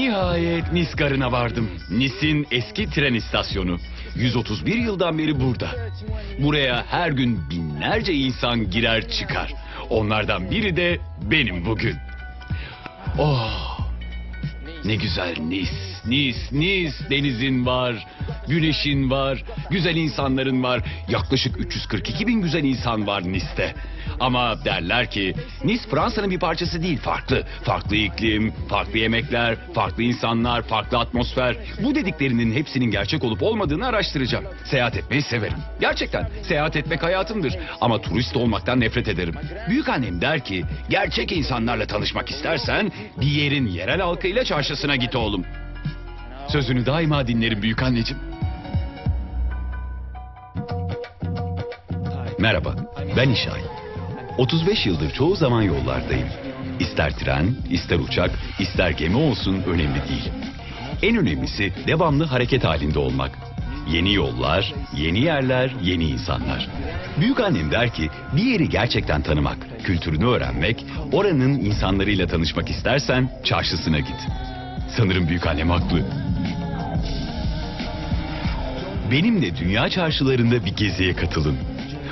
Nihayet Nis garına vardım. Nis'in eski tren istasyonu. 131 yıldan beri burada. Buraya her gün binlerce insan girer çıkar. Onlardan biri de benim bugün. Oh! Ne güzel Nis, Nis, Nis. Denizin var, güneşin var, güzel insanların var. Yaklaşık 342 bin güzel insan var Nis'te. Ama derler ki Nis Fransa'nın bir parçası değil, farklı. Farklı iklim, farklı yemekler, farklı insanlar, farklı atmosfer. Bu dediklerinin hepsinin gerçek olup olmadığını araştıracağım. Seyahat etmeyi severim. Gerçekten seyahat etmek hayatımdır. Ama turist olmaktan nefret ederim. Büyük annem der ki gerçek insanlarla tanışmak istersen bir yerin yerel halkıyla çarşısına git oğlum. Sözünü daima dinlerim büyük anneciğim. Merhaba, ben İşay. 35 yıldır çoğu zaman yollardayım. İster tren, ister uçak, ister gemi olsun önemli değil. En önemlisi devamlı hareket halinde olmak. Yeni yollar, yeni yerler, yeni insanlar. Büyük annem der ki bir yeri gerçekten tanımak, kültürünü öğrenmek, oranın insanlarıyla tanışmak istersen çarşısına git. Sanırım büyük annem haklı. Benimle dünya çarşılarında bir geziye katılın.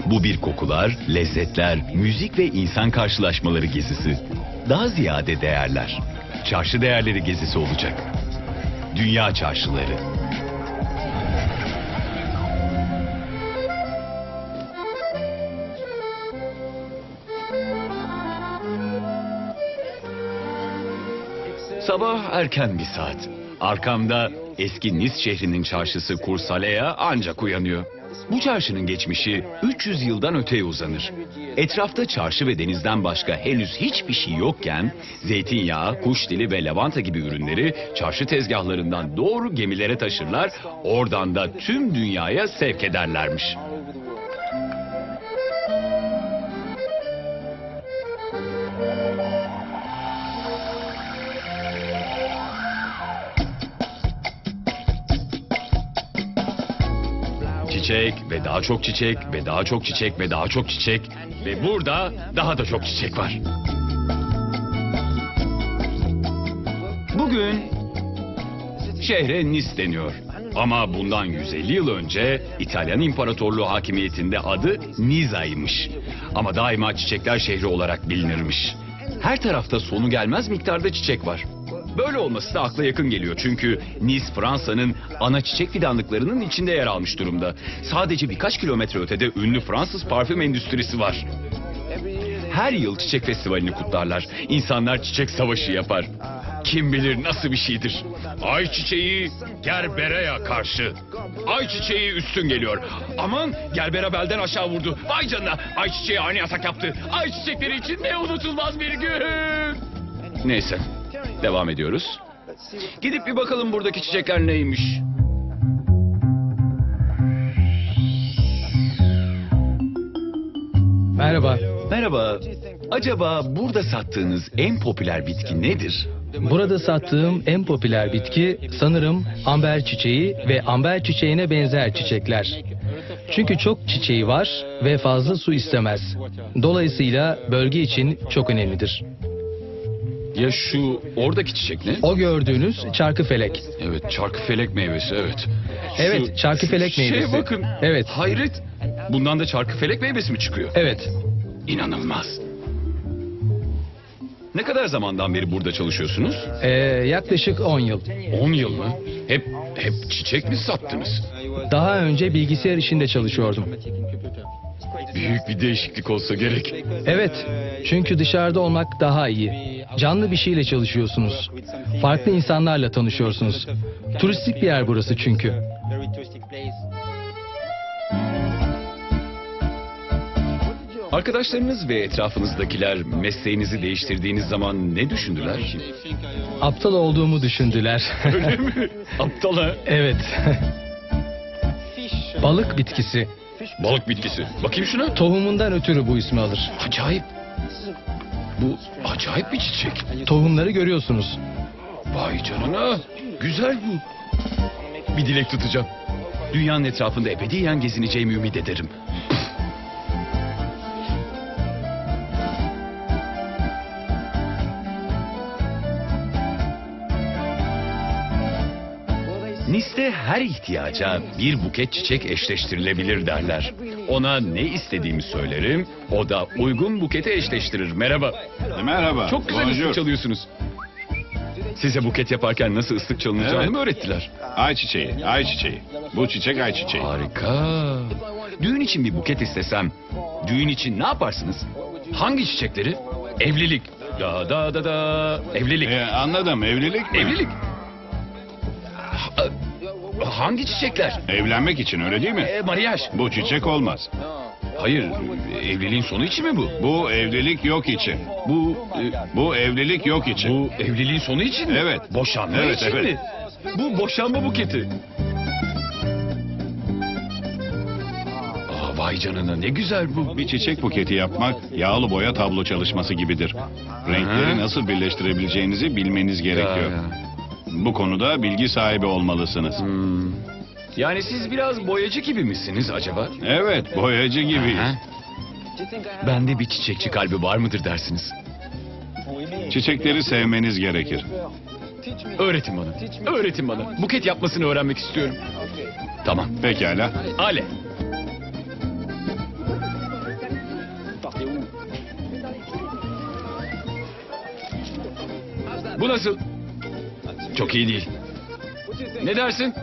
Bu bir kokular, lezzetler, müzik ve insan karşılaşmaları gezisi. Daha ziyade değerler. Çarşı değerleri gezisi olacak. Dünya çarşıları. Sabah erken bir saat. Arkamda eski Nis şehrinin çarşısı Kursalea ancak uyanıyor. Bu çarşının geçmişi 300 yıldan öteye uzanır. Etrafta çarşı ve denizden başka henüz hiçbir şey yokken zeytinyağı, kuş dili ve lavanta gibi ürünleri çarşı tezgahlarından doğru gemilere taşırlar, oradan da tüm dünyaya sevk ederlermiş. Çiçek ve daha çok çiçek ve daha çok çiçek ve daha çok çiçek ve burada daha da çok çiçek var. Bugün şehre Nis deniyor. Ama bundan 150 yıl önce İtalyan İmparatorluğu hakimiyetinde adı Niza'ymış. Ama daima çiçekler şehri olarak bilinirmiş. Her tarafta sonu gelmez miktarda çiçek var. Böyle olması da akla yakın geliyor çünkü Nice Fransa'nın ana çiçek fidanlıklarının içinde yer almış durumda. Sadece birkaç kilometre ötede ünlü Fransız parfüm endüstrisi var. Her yıl çiçek festivalini kutlarlar. İnsanlar çiçek savaşı yapar. Kim bilir nasıl bir şeydir. Ay çiçeği Gerbere'ye karşı. Ay çiçeği üstün geliyor. Aman Gerbera belden aşağı vurdu. Vay canına ay çiçeği aynı yasak yaptı. Ay çiçekleri için ne unutulmaz bir gün. Neyse devam ediyoruz. Gidip bir bakalım buradaki çiçekler neymiş. Merhaba. Merhaba. Acaba burada sattığınız en popüler bitki nedir? Burada sattığım en popüler bitki sanırım amber çiçeği ve amber çiçeğine benzer çiçekler. Çünkü çok çiçeği var ve fazla su istemez. Dolayısıyla bölge için çok önemlidir. Ya şu oradaki çiçek ne? O gördüğünüz çarkıfelek. Evet çarkıfelek meyvesi evet. Evet, çarkıfelek şu meyvesi. Şeye bakın. Evet. Hayret. Bundan da çarkıfelek meyvesi mi çıkıyor? Evet. İnanılmaz. Ne kadar zamandan beri burada çalışıyorsunuz? Ee, yaklaşık 10 yıl. 10 yıl mı? Hep hep çiçek mi sattınız? Daha önce bilgisayar işinde çalışıyordum. Büyük bir değişiklik olsa gerek. Evet. Çünkü dışarıda olmak daha iyi. Canlı bir şeyle çalışıyorsunuz. Farklı insanlarla tanışıyorsunuz. Turistik bir yer burası çünkü. Arkadaşlarınız ve etrafınızdakiler mesleğinizi değiştirdiğiniz zaman ne düşündüler ki? Aptal olduğumu düşündüler. Öyle mi? Aptal ha? evet. Balık bitkisi. Balık bitkisi. Bakayım şuna. Tohumundan ötürü bu ismi alır. Acayip. Bu acayip bir çiçek. Tohumları görüyorsunuz. Vay canına. Güzel bu. Bir dilek tutacağım. Dünyanın etrafında ebediyen gezineceğimi ümit ederim. Nice'te her ihtiyaca bir buket çiçek eşleştirilebilir derler. Ona ne istediğimi söylerim, o da uygun bukete eşleştirir. Merhaba. Merhaba. Çok güzel bonjour. ıslık çalıyorsunuz. Size buket yaparken nasıl ıslık çalınacağını Evet. mı öğrettiler? Ayçiçeği, ayçiçeği. Bu çiçek ayçiçeği. Harika. Düğün için bir buket istesem, düğün için ne yaparsınız? Hangi çiçekleri? Evlilik. Da da da da. Evlilik. Ee, anladım. Evlilik mi? Evlilik. Ha- Hangi çiçekler? Evlenmek için öyle değil mi? E, mariyaj. Bu çiçek olmaz. Hayır, evliliğin sonu için mi bu? Bu evlilik yok için. Bu e, Bu evlilik yok için. bu evliliğin sonu için mi? Evet. Boşanma Evet, için evet. mi? Bu boşanma buketi. Aa, vay canına ne güzel bu. Bir çiçek buketi yapmak yağlı boya tablo çalışması gibidir. Renkleri Hı. nasıl birleştirebileceğinizi bilmeniz gerekiyor. Ya, ya. Bu konuda bilgi sahibi olmalısınız. Hmm. Yani siz biraz boyacı gibi misiniz acaba? Evet, boyacı. Ha? Bende bir çiçekçi kalbi var mıdır dersiniz? Çiçekleri sevmeniz gerekir. Öğretin bana. Öğretin bana. Buket yapmasını öğrenmek istiyorum. Tamam. Pekala. Ale. Bu nasıl? Çok iyi değil. Ne dersin?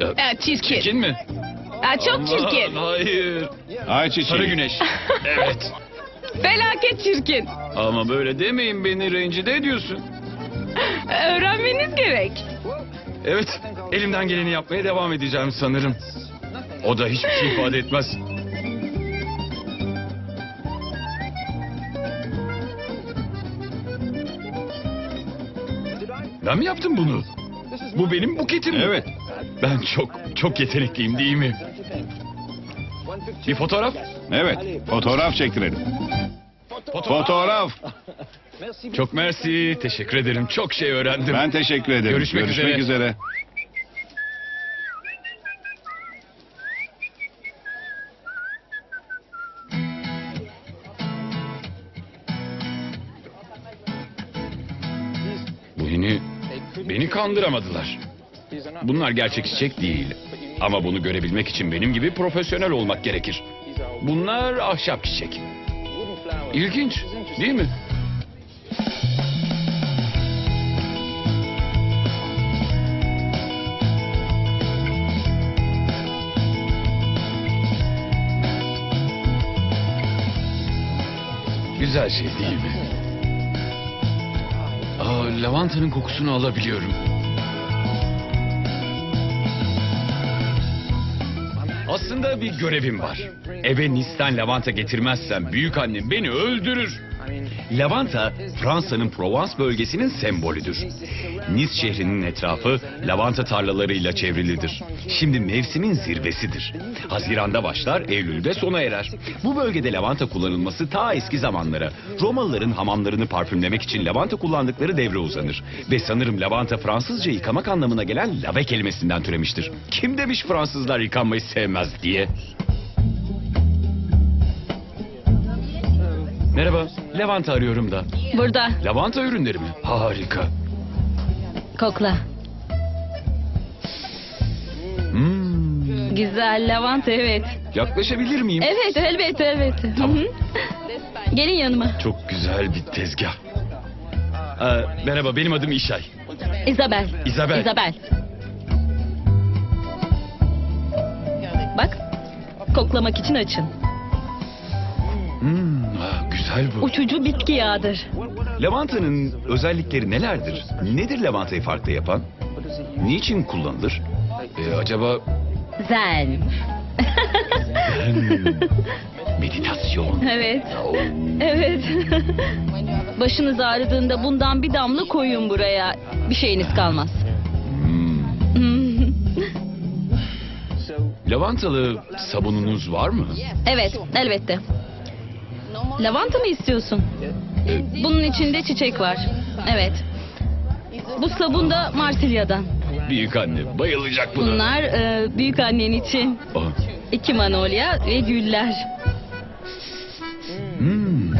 Ya, Aa, çirkin. çirkin mi? Aa, çok Aman, çirkin. Hayır. Ayçiçeği. Sarı güneş. Evet. Felaket çirkin. Ama böyle demeyin beni rencide ediyorsun. Öğrenmeniz gerek. Evet. Elimden geleni yapmaya devam edeceğim sanırım. O da hiçbir şey ifade etmez. Ben mi yaptım bunu? Bu benim buketim? Evet. Ben çok çok yetenekliyim değil mi? Bir fotoğraf. Evet. Fotoğraf çektirelim. Fotoğraf. Çok mersi. Teşekkür ederim. Çok şey öğrendim. Ben teşekkür ederim. Görüşmek üzere. üzere. Beni, beni kandıramadılar. Bunlar gerçek çiçek değil. Ama bunu görebilmek için benim gibi profesyonel olmak gerekir. Bunlar ahşap çiçek. İlginç, değil mi? Güzel şey değil mi? Lavantanın kokusunu alabiliyorum. Aslında bir görevim var. Eve Nice'den lavanta getirmezsem büyük annem beni öldürür. Lavanta Fransa'nın Provence bölgesinin sembolüdür. Nice şehrinin etrafı lavanta tarlalarıyla çevrilidir. Şimdi mevsimin zirvesidir. Haziranda başlar, Eylül'de sona erer. Bu bölgede lavanta kullanılması ta eski zamanlara. Romalıların hamamlarını parfümlemek için lavanta kullandıkları devre uzanır. Ve sanırım lavanta Fransızca yıkamak anlamına gelen lave kelimesinden türemiştir. Kim demiş Fransızlar yıkanmayı sevmez diye? Merhaba, lavanta arıyorum da. Burada. Lavanta ürünleri mi? Harika. Kokla. Hmm. Güzel lavanta evet. Yaklaşabilir miyim? Evet elbette evet. Hı Tamam. hı. Gelin yanıma. Çok güzel bir tezgah. Ee, merhaba, benim adım İşay. Isabel. Isabel. Isabel. Bak. Koklamak için açın. Hmm, güzel bu. Uçucu bitki yağıdır. Lavantanın özellikleri nelerdir? Nedir lavantayı farklı yapan? Niçin kullanılır? Ee, acaba Zen. Meditasyon. Evet. Evet. Başınız ağrıdığında bundan bir damla koyun buraya. Bir şeyiniz kalmaz. Hmm. Lavantalı sabununuz var mı? evet, elbette. Lavanta mı istiyorsun? Bunun içinde çiçek var. Evet. Bu sabun da Marsilya'dan. büyük anne bayılacak buna. Bunlar e, büyük annen için Ah, iki manolya ve güller. hmm.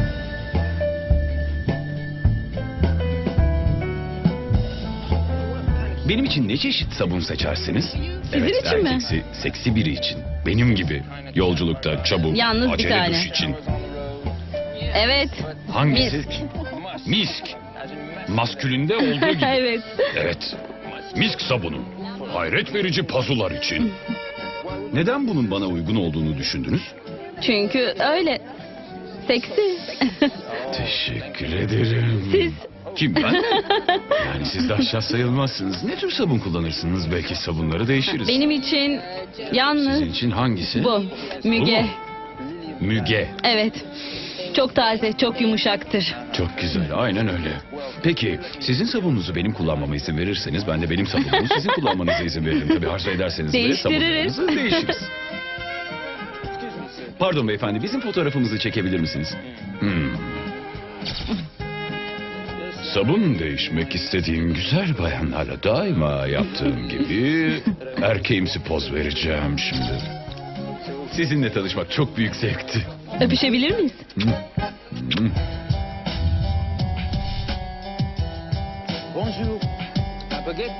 Benim için ne çeşit sabun seçersiniz? evet, için mi? seksi biri için. Benim gibi. Yolculukta çabuk, Yalnız bir acele tane. duş için. Evet. Hangisi? Misk. Misk. Maskülünde olduğu gibi. evet. Evet. Misk sabunu. Hayret verici pazular için. Neden bunun bana uygun olduğunu düşündünüz? Çünkü öyle. Seksi. Teşekkür ederim. Siz. Kim ben? yani siz de aşağı sayılmazsınız. Ne tür sabun kullanırsınız? Belki sabunları değişiriz. Benim için yalnız Sizin için hangisi? bu. Müge. Bu Müge. Evet. Çok taze, çok yumuşaktır. Çok güzel. Aynen öyle. Peki sizin sabununuzu benim kullanmama izin verirseniz ben de benim sabunumu sizin kullanmanıza izin veririm. Tabii arzu ederseniz de Değiştiririz. sabunlarınızı değişiriz. Pardon beyefendi bizim fotoğrafımızı çekebilir misiniz? Hmm. Sabun değişmek istediğim güzel bayanlarla daima yaptığım gibi erkeğimsi poz vereceğim şimdi. Sizinle tanışmak çok büyük zevkti. Öpüşebilir miyiz? Bonjour. Un baguette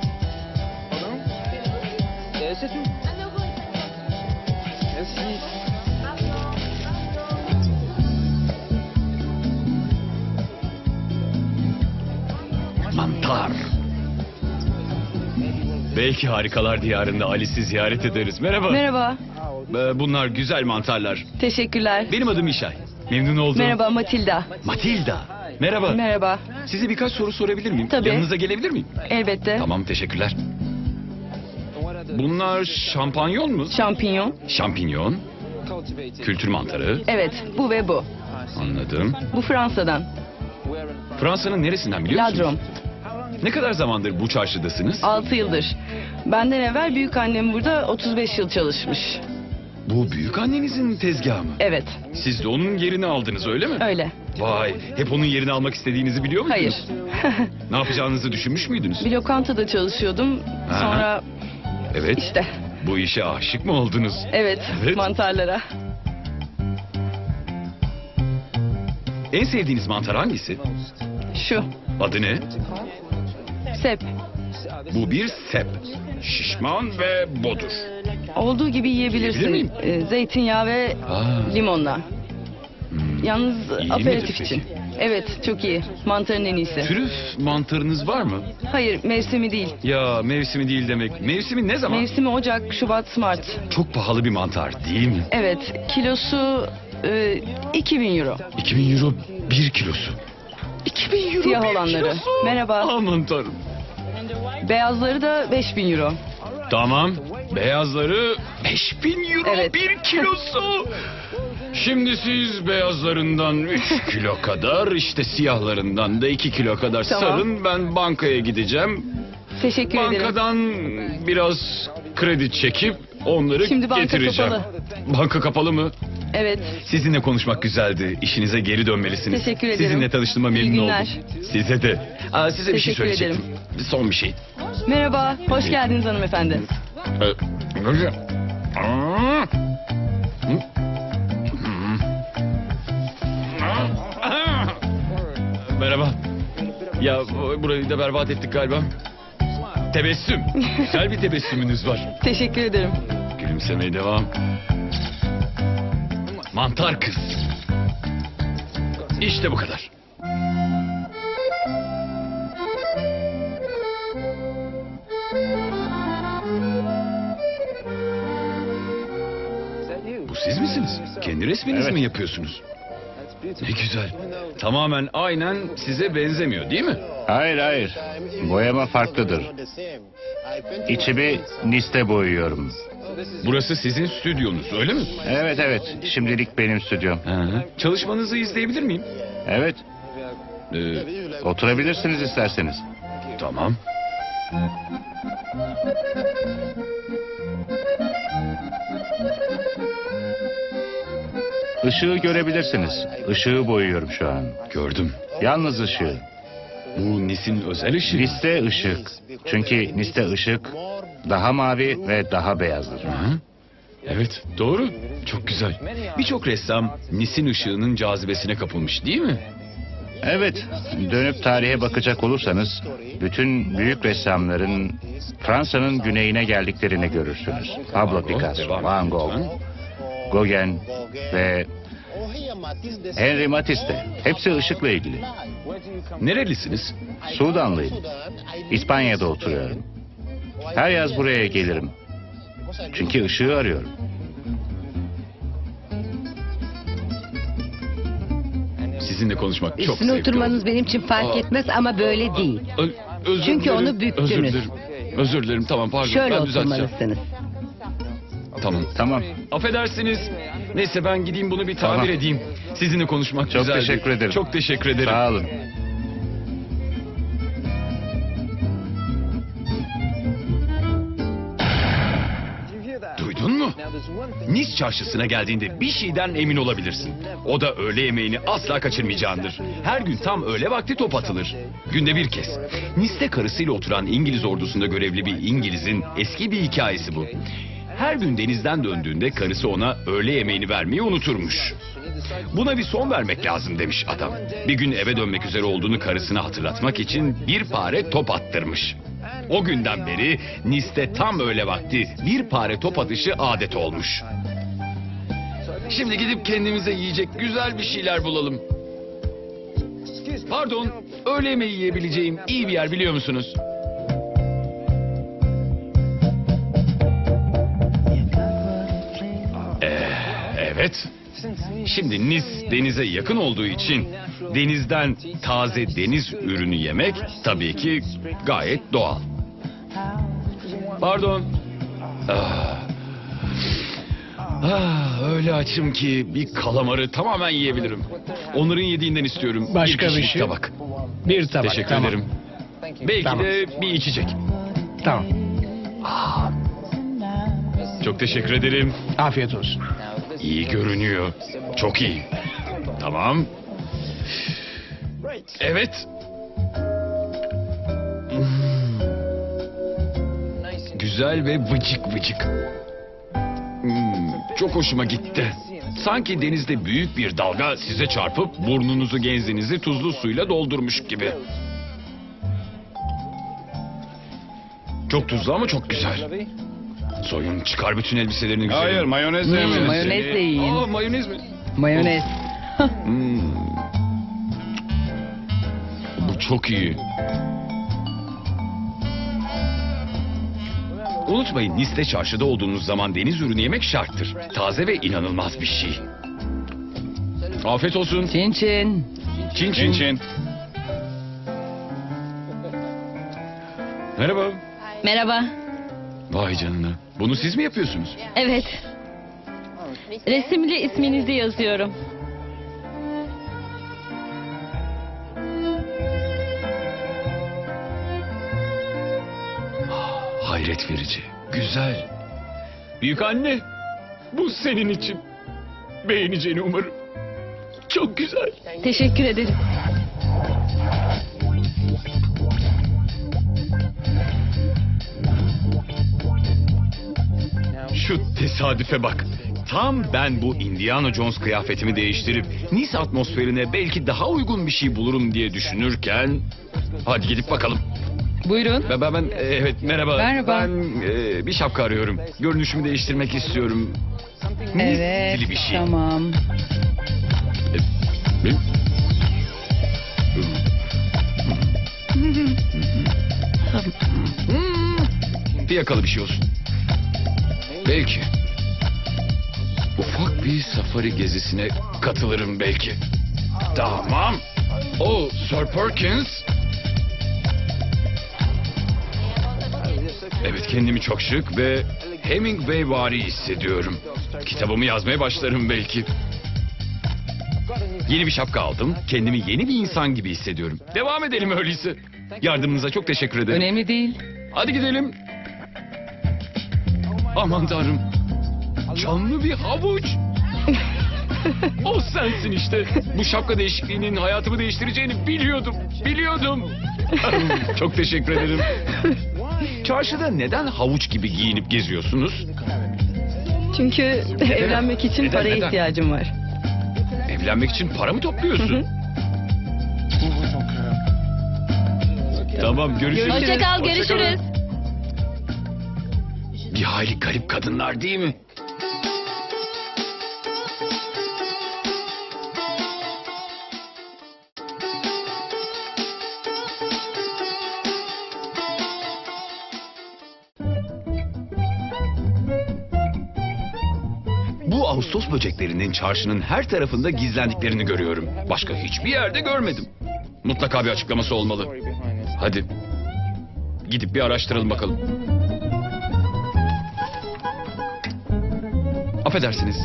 Pardon Euh, C'est tout. Merci. Mantar. Belki harikalar diyarında Alice'i ziyaret ederiz. Merhaba. Merhaba, Ee, Bunlar güzel mantarlar. teşekkürler. Benim adım İşay. Memnun oldum. Merhaba Matilda. Matilda. Merhaba. Merhaba, Size birkaç soru sorabilir miyim? Tabii. Yanınıza gelebilir miyim? elbette. Tamam teşekkürler. Bunlar şampanyon mu? Şampinyon. Şampinyon, kültür mantarı. Evet, bu ve bu. Anladım. Bu Fransa'dan. Fransa'nın neresinden biliyor musunuz? Ladrom. Ne kadar zamandır bu çarşıdasınız? 6 yıldır. Benden evvel büyük annem burada 35 yıl çalışmış. Bu büyük annenizin tezgahı mı? Evet, Siz de onun yerini aldınız öyle mi? öyle. Vay, hep onun yerini almak istediğinizi biliyor Hayır. muydunuz? Ne yapacağınızı düşünmüş müydünüz? Bir lokantada çalışıyordum. Aha. Sonra Evet. işte, Bu işe aşık mı oldunuz? evet, Evet. mantarlara. En sevdiğiniz mantar hangisi? Şu, Adı ne? Sep. Bu bir sep. Şişman ve bodur. Olduğu gibi Yiyebilir yiyebilirsin. miyim? Ee, zeytinyağı ve Aa, limonla. hmm. Yalnız İyi aperatif için. Evet, çok iyi. Mantarın en iyisi. Trüf mantarınız var mı? Hayır, mevsimi değil. Ya mevsimi değil demek. Mevsimi ne zaman? Mevsimi Ocak, Şubat, Mart. Çok pahalı bir mantar değil mi? Evet, kilosu e, 2000 euro. 2000 euro bir kilosu. 2000 euro Siyah bir olanları. kilosu. Merhaba. Aman tanrım. Beyazları da 5000 euro. Tamam. Beyazları 5000 euro Evet. bir kilosu. Şimdi siz beyazlarından 3 kilo kadar işte siyahlarından da 2 kilo kadar Tamam. sarın. Ben bankaya gideceğim. Teşekkür ederim. Bankadan biraz kredi çekip onları Şimdi banka getireceğim. kapalı. Banka kapalı mı? Evet, Sizinle konuşmak güzeldi. İşinize geri dönmelisiniz. Teşekkür ederim. Sizinle tanıştığıma İyi memnun günler. oldum. Size de. Aa, size bir şey Teşekkür söyleyecektim. Son bir şey. merhaba, hoş geldiniz hanımefendi. Ee, böyle- Aa! Hı? Aa! Merhaba. Ya bu- burayı da berbat ettik galiba. Tebessüm. Güzel bir tebessümünüz var. Teşekkür ederim. Gülümsemeye devam. Mantar kız. İşte bu kadar. Bu siz misiniz? Kendi resminiz Evet. mi yapıyorsunuz? Ne güzel. Tamamen aynen size benzemiyor değil mi? Hayır hayır. Boyama farklıdır. İçimi niste boyuyorum. Burası sizin stüdyonuz öyle mi? Evet evet. Şimdilik benim stüdyom. Hı. Çalışmanızı izleyebilir miyim? Evet. Ee, Oturabilirsiniz isterseniz. tamam. Işığı görebilirsiniz. Işığı boyuyorum şu an. Gördüm. Yalnız ışığı. Bu Nis'in özel ışığı. Niste ışık. Çünkü niste ışık daha mavi ve daha beyazdır. Hı. Evet doğru. Çok güzel. Birçok ressam Nis'in ışığının cazibesine kapılmış değil mi? Evet, dönüp tarihe bakacak olursanız bütün büyük ressamların Fransa'nın güneyine geldiklerini görürsünüz. Pablo Picasso, Van Gogh. Gauguin ve Henri Matisse. Hepsi ışıkla ilgili. Nerelisiniz? Sudanlıyım. İspanya'da oturuyorum. Her yaz buraya gelirim. Çünkü ışığı arıyorum. Sizinle konuşmak çok Üstüne zevkli oturmanız oldu. benim için fark Aa. etmez ama böyle değil. Ö- özür Çünkü dilerim, onu büktünüz. Özür dilerim. Özür dilerim tamam pardon Şöyle ben düzelteceğim. oturmalısınız. Tamam. Tamam. Affedersiniz. Neyse ben gideyim bunu bir tabir Tamam. edeyim. Sizinle konuşmak Çok güzeldi. teşekkür ederim. Çok teşekkür ederim. Sağ olun. Nice çarşısına geldiğinde bir şeyden emin olabilirsin. O da öğle yemeğini asla kaçırmayacağındır. Her gün tam öğle vakti top atılır. Günde bir kez. Nice'te karısıyla oturan İngiliz ordusunda görevli bir İngiliz'in eski bir hikayesi bu. Her gün denizden döndüğünde karısı ona öğle yemeğini vermeyi unuturmuş. Buna bir son vermek lazım demiş adam. Bir gün eve dönmek üzere olduğunu karısına hatırlatmak için bir pare top attırmış. O günden beri Nice'te tam öğle vakti bir pare top atışı adet olmuş. Şimdi gidip kendimize yiyecek güzel bir şeyler bulalım. Pardon, öğle yemeği yiyebileceğim iyi bir yer biliyor musunuz? Ee, evet. Şimdi Nice denize yakın olduğu için denizden taze deniz ürünü yemek tabii ki gayet doğal. Pardon. Ah. Ah, öyle açım ki bir kalamarı tamamen yiyebilirim. Onların yediğinden istiyorum. Başka bir kişilik şey? tabak. Bir tabak. Teşekkür tamam. ederim. Belki Tamam. de bir içecek. Tamam. Çok teşekkür ederim. Afiyet olsun. İyi görünüyor. Çok iyi. Tamam. Evet. Güzel ve vıcık vıcık. Hmm, çok hoşuma gitti. Sanki denizde büyük bir dalga size çarpıp burnunuzu genzinizi tuzlu suyla doldurmuş gibi. Çok tuzlu ama çok güzel. Soyun çıkar bütün elbiselerini güzel. Hayır, mayonezle Hmm, yemeniz. mayonezle yiyin. Aa, mayonez mi? Mayonez. Hmm. Bu çok iyi. Unutmayın Nice'de çarşıda olduğunuz zaman deniz ürünü yemek şarttır. Taze ve inanılmaz bir şey. Afiyet olsun. Çin. Çin Çin çin. çin. Merhaba. Merhaba. Vay canına. Bunu siz mi yapıyorsunuz? Evet. Resimli isminizi yazıyorum. Hayret verici. Güzel. Büyük anne. Bu senin için. Beğeneceğini umarım. Çok güzel. Teşekkür ederim. Şu tesadüfe bak. Tam ben bu Indiana Jones kıyafetimi değiştirip Nice atmosferine belki daha uygun bir şey bulurum diye düşünürken... Hadi gidip bakalım. Buyurun. Ben, ben, ben evet merhaba. Merhaba. Ben e, bir şapka arıyorum. Görünüşümü değiştirmek istiyorum. Nice Evet. stili bir şey. Tamam. Benim- Fiyakalı bir şey olsun. Belki. Ufak bir safari gezisine katılırım belki. Tamam. O Sir Perkins. Evet kendimi çok şık ve Hemingway vari hissediyorum. Kitabımı yazmaya başlarım belki. Yeni bir şapka aldım. Kendimi yeni bir insan gibi hissediyorum. Devam edelim öyleyse. Yardımınıza çok teşekkür ederim. Önemli değil. Hadi gidelim. Aman tanrım. Canlı bir havuç. o sensin işte. Bu şapka değişikliğinin hayatımı değiştireceğini biliyordum. Biliyordum. çok teşekkür ederim. Çarşıda neden havuç gibi giyinip geziyorsunuz? Çünkü evlenmek için Neden, paraya neden? ihtiyacım var. Evlenmek için para mı topluyorsun? Tamam görüşürüz. Hoşça kal, Hoşça görüşürüz. Bir hayli garip kadınlar değil mi? Böceklerinin çarşının her tarafında gizlendiklerini görüyorum. Başka hiçbir yerde görmedim. Mutlaka bir açıklaması olmalı. Hadi. Gidip bir araştıralım bakalım. Affedersiniz.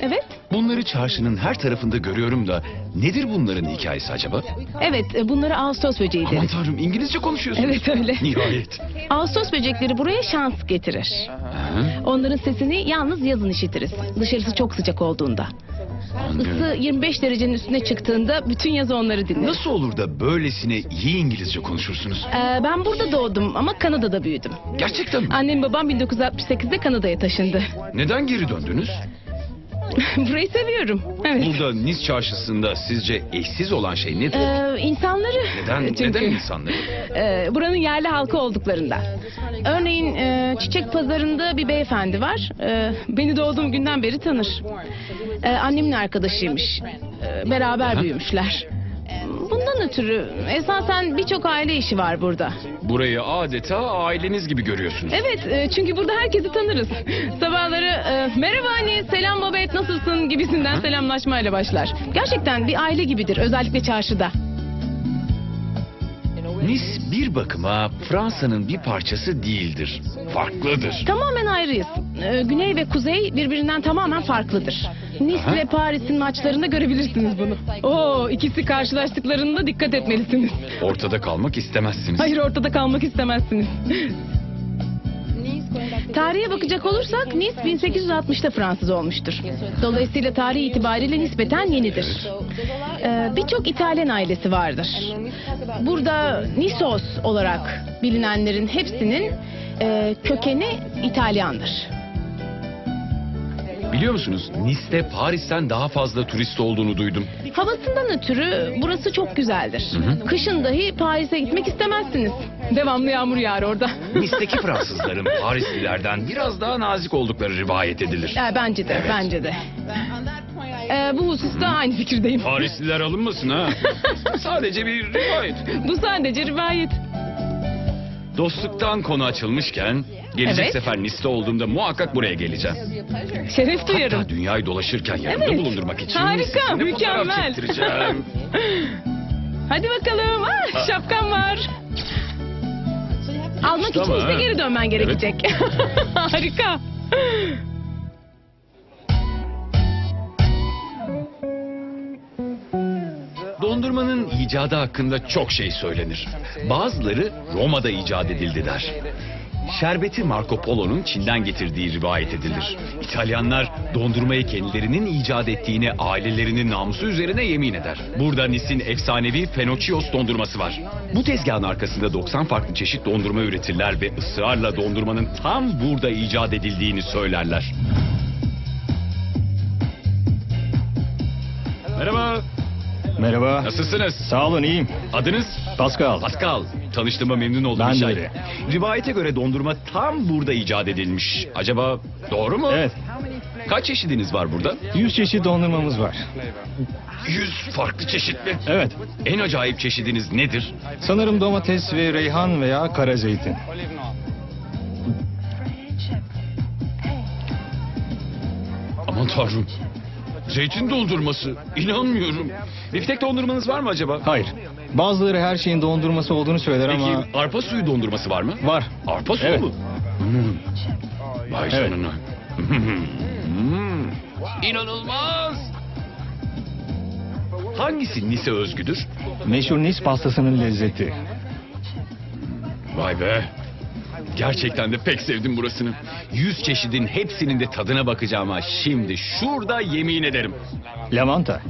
Evet, Bunları çarşının her tarafında görüyorum da nedir bunların hikayesi acaba? evet e, bunları Ağustos böceği Aman deriz. tanrım İngilizce konuşuyorsunuz. Evet öyle. Nihayet. Ağustos böcekleri buraya şans getirir. Onların sesini yalnız yazın işitiriz. Dışarısı çok sıcak olduğunda. Isı 25 derecenin üstüne çıktığında bütün yaz onları dinleriz. Nasıl olur da böylesine iyi İngilizce konuşursunuz? Ee, ben burada doğdum ama Kanada'da büyüdüm. Gerçekten mi? Annem babam 1968'de Kanada'ya taşındı. Neden geri döndünüz? Burayı seviyorum. Evet. Burada Nice çarşısında sizce eşsiz olan şey nedir? Ee, insanları... Neden, Çünkü, neden insanları? e, buranın yerli halkı olduklarında. Örneğin e, çiçek pazarında bir beyefendi var. E, beni doğduğum günden beri tanır. E, annemin arkadaşıymış. E, beraber Aha. büyümüşler. Bundan ötürü esasen birçok aile işi var burada. Burayı adeta aileniz gibi görüyorsunuz. Evet e, çünkü burada herkesi tanırız. Sabahları e, merhaba anne, selam babet nasılsın gibisinden selamlaşmayla başlar. Gerçekten bir aile gibidir özellikle çarşıda. Nice bir bakıma Fransa'nın bir parçası değildir. Farklıdır. Tamamen ayrıyız. Ee, Güney ve kuzey birbirinden tamamen farklıdır. Nice Aha. ve Paris'in maçlarında görebilirsiniz bunu. Oo, ikisi karşılaştıklarında dikkat etmelisiniz. Ortada kalmak istemezsiniz. Hayır ortada kalmak istemezsiniz. Tarihe bakacak olursak Nice 1860'ta Fransız olmuştur. Dolayısıyla tarih itibariyle nispeten yenidir. Ee, Birçok İtalyan ailesi vardır. Burada Nisos olarak bilinenlerin hepsinin e, kökeni İtalyandır. Biliyor musunuz Nice'te Paris'ten daha fazla turist olduğunu duydum. Havasından ötürü burası çok güzeldir. hı. Kışın dahi Paris'e gitmek istemezsiniz. Devamlı yağmur yağar orada. Nice'deki Fransızların Parislilerden biraz daha nazik oldukları rivayet edilir. Ya, bence de, bence de. Ee, bu hususta aynı fikirdeyim. Parisliler alınmasın ha. Sadece bir rivayet. Bu sadece rivayet. Dostluktan konu açılmışken gelecek Evet. sefer Nice'te olduğumda muhakkak buraya geleceğim. Şeref duyarım. Hatta dünyayı dolaşırken yanımda Evet. bulundurmak için Harika, sizinle fotoğraf mükemmel. çektireceğim. Hadi bakalım. Ah, şapkan var. Almak için işte geri dönmen gerekecek. Harika. Dondurmanın icadı hakkında çok şey söylenir. Bazıları Roma'da icat edildi der. Şerbeti Marco Polo'nun Çin'den getirdiği rivayet edilir. İtalyanlar dondurmayı kendilerinin icat ettiğine ailelerinin namusu üzerine yemin eder. Burada Nis'in efsanevi Fenocios dondurması var. Bu tezgahın arkasında 90 farklı çeşit dondurma üretirler ve ısrarla dondurmanın tam burada icat edildiğini söylerler. Merhaba. nasılsınız? Sağ olun iyiyim. Adınız? Pascal. Pascal, tanıştığıma memnun oldum. Ben de öyle. Rivayete göre dondurma tam burada icat edilmiş. Acaba doğru mu? Evet. Kaç çeşidiniz var burada? 100 çeşit dondurmamız var. 100 farklı çeşit mi? Evet. En acayip çeşidiniz nedir? Sanırım domates ve reyhan veya kara zeytin. Aman tanrım. Zeytin dondurması. İnanmıyorum. Biftek dondurmanız var mı acaba? Hayır. Bazıları her şeyin dondurması olduğunu söyler Peki ama arpa suyu dondurması var mı? var. Arpa suyu Evet. mu? Hmm. Vay Evet. canına. Hmm. İnanılmaz. Hangisi Nice özgüdür? Meşhur Nice pastasının lezzeti. Vay be. Gerçekten de pek sevdim burasını. Yüz çeşidin hepsinin de tadına bakacağım ha. Şimdi şurada yemin ederim. Lavanta.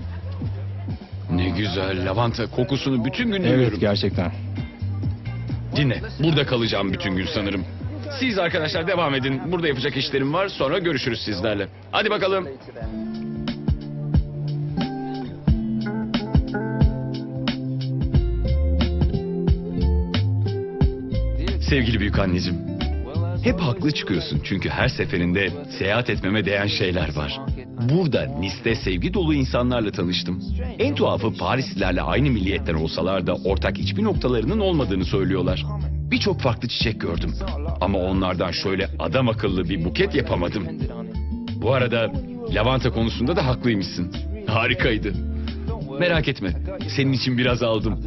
Ne güzel lavanta kokusunu bütün gün Evet duyuyorum. gerçekten. Dinle. Burada kalacağım bütün gün sanırım. Siz arkadaşlar devam edin. Burada yapacak işlerim var. Sonra görüşürüz sizlerle. Hadi bakalım. Sevgili büyük anneciğim, hep haklı çıkıyorsun çünkü her seferinde seyahat etmeme değen şeyler var. Burada Nice'de sevgi dolu insanlarla tanıştım. En tuhafı Parislilerle aynı milliyetten olsalar da ortak hiçbir noktalarının olmadığını söylüyorlar. Birçok farklı çiçek gördüm. Ama onlardan şöyle adam akıllı bir buket yapamadım. Bu arada lavanta konusunda da haklıymışsın. Harikaydı. Merak etme, senin için biraz aldım.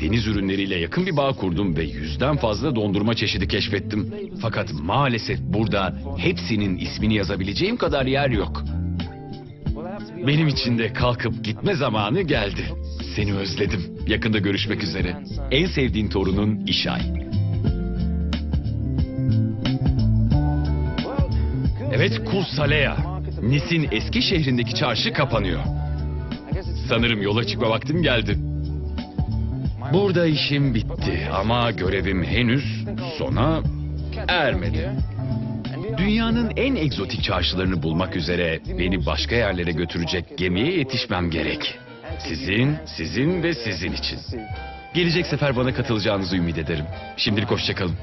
Deniz ürünleriyle yakın bir bağ kurdum ve yüzden fazla dondurma çeşidi keşfettim. Fakat maalesef burada hepsinin ismini yazabileceğim kadar yer yok. Benim için de kalkıp gitme zamanı geldi. Seni özledim. Yakında görüşmek üzere. En sevdiğin torunun İşay. Evet Kursalea. Nis'in eski şehrindeki çarşı kapanıyor. Sanırım yola çıkma vaktim geldi. Burada işim bitti ama görevim henüz sona ermedi. Dünyanın en egzotik çarşılarını bulmak üzere beni başka yerlere götürecek gemiye yetişmem gerek. Sizin, sizin ve sizin için. Gelecek sefer bana katılacağınızı ümit ederim. Şimdilik hoşçakalın.